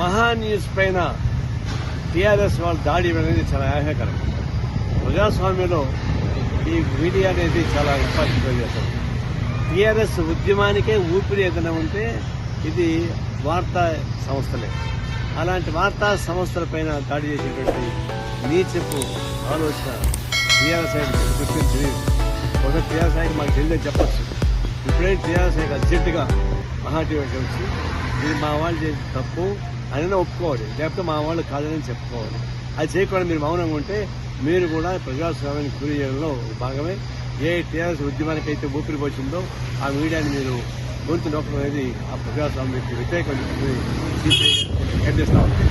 మహా న్యూస్ పైన టీఆర్ఎస్ వాళ్ళు దాడి అనేది చాలా ఆహ్లాదకరం ప్రజాస్వామ్యంలో ఈ మీడియా అనేది చాలా ఇంపార్టెంట్ చేస్తారు టీఆర్ఎస్ ఉద్యమానికే ఊపిరి ఏదైనా ఉంటే ఇది వార్తా సంస్థలే. అలాంటి వార్తా సంస్థల పైన దాడి చేసేటువంటి నీచెప్పు ఆలోచన టీఆర్ఎస్ ఆయన గుర్తించి తెలియదు. ఒక టీఆర్ఎస్ మాకు తెలియదని చెప్పచ్చు. ఇప్పుడే టీఆర్ఎస్ ఆయన అర్జెంటుగా మహాటీవీ వచ్చి ఇది మా వాళ్ళు చేసిన తప్పు అని ఒప్పుకోవాలి. లేకపోతే మా వాళ్ళు కాదని చెప్పుకోవాలి. అది చేయకుండా మీరు మౌనంగా ఉంటే మీరు కూడా ప్రజాస్వామ్యాన్ని కూలి చేయడంలో భాగమే. ఏ టీఆర్ఎస్ ఉద్యమానికి అయితే ఊపిరి పోసిందో ఆ మీడియాని మీరు గొంతు నొక్కడం అనేది ఆ ప్రజాస్వామ్యానికి వ్యతిరేకం ఖండిస్తా ఉంది